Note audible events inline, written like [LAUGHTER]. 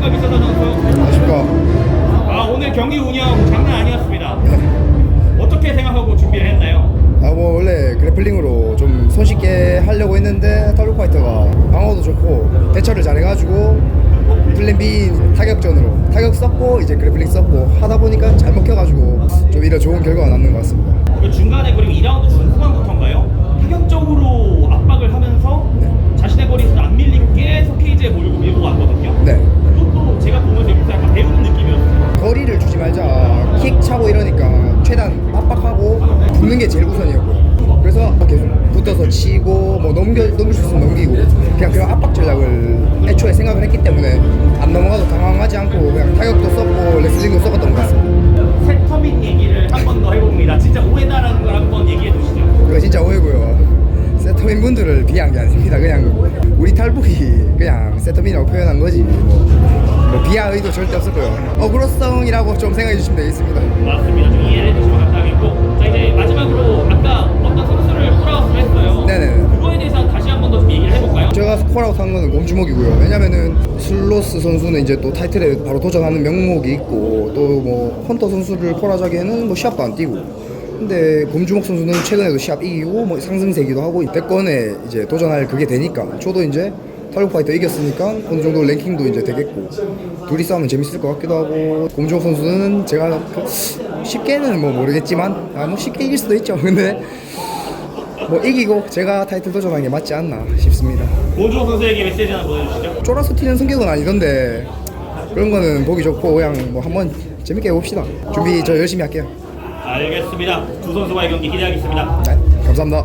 안녕하십니까 미서선 선수. 안녕하십니까. 아 오늘 경기 운영 장난 아니었습니다. 어떻게 생각하고 준비를 했나요? 아, 뭐 원래 그래플링으로 좀 손쉽게 하려고 했는데 탈룩 파이터가 방어도 좋고 대처를 잘해가지고 플랜 B 타격전으로 타격 썼고 이제 그래플링 썼고 하다 보니까 잘 먹혀가지고 좀 이런 좋은 결과가 남는 것 같습니다. 그 중간에 그리고 2라운드 중후반부터인가요? 타격적으로 압박을 킥 차고 이러니까 최대한 압박하고 붙는 게 제일 우선이었고 그래서 계속 붙어서 치고 뭐 넘겨 넘길 수 있으면 넘기고 그냥 그런 압박 전략을 애초에 생각을 했기 때문에 안 넘어가도 당황하지 않고 그냥 타격도 썼고 레슬링도 썼던 것 같습니다. 세터민 얘기를 한 번 더 해봅니다. 진짜 오해다라는 걸 한 번 얘기해 주시죠. 그거 진짜 오해고요. 세터민 분들을 비한 게 아닙니다. 그냥 우리 탈북이 그냥 세터민이라고 표현한 거지 뭐, 뭐 비하 의도 절대 없었고요. 어그로성이라고 좀 생각해 주시면 되겠습니다. 맞습니다. 좀 이해를 해주시면 감사하겠고 자 이제 마지막으로 아까 어떤 선수를 콜아웃을 했어요. 네네. 그거에 대해서 다시 한 번 더 좀 얘기를 해볼까요? 제가 스코어라고 한 거는 몸주먹이고요. 왜냐면은 슬로스 선수는 이제 또 타이틀에 바로 도전하는 명목이 있고 또 뭐 헌터 선수를 콜하자기에는 뭐 시합도 안 뛰고. 근데 곰주먹 선수는 최근에도 시합 이기고 뭐 상승세기도 하고 대권에 이제 도전할 그게 되니까 저도 이제 탈북 파이터 이겼으니까 어느 정도 랭킹도 이제 되겠고 둘이 싸우면 재밌을 것 같기도 하고 곰주먹 선수는 제가 그 쉽게는 뭐 모르겠지만 아 뭐 쉽게 이길 수도 있죠. [LAUGHS] 근데 뭐 이기고 제가 타이틀 도전하는 게 맞지 않나 싶습니다. 고조 선수에게 메시지 하나 보내주시죠. 쫄아서 튀는 성격은 아니던데 그런 거는 보기 좋고 그냥 뭐 한번 재밌게 해봅시다. 준비 저 열심히 할게요. 알겠습니다. 두 선수와의 경기 기대하겠습니다. 네, 감사합니다.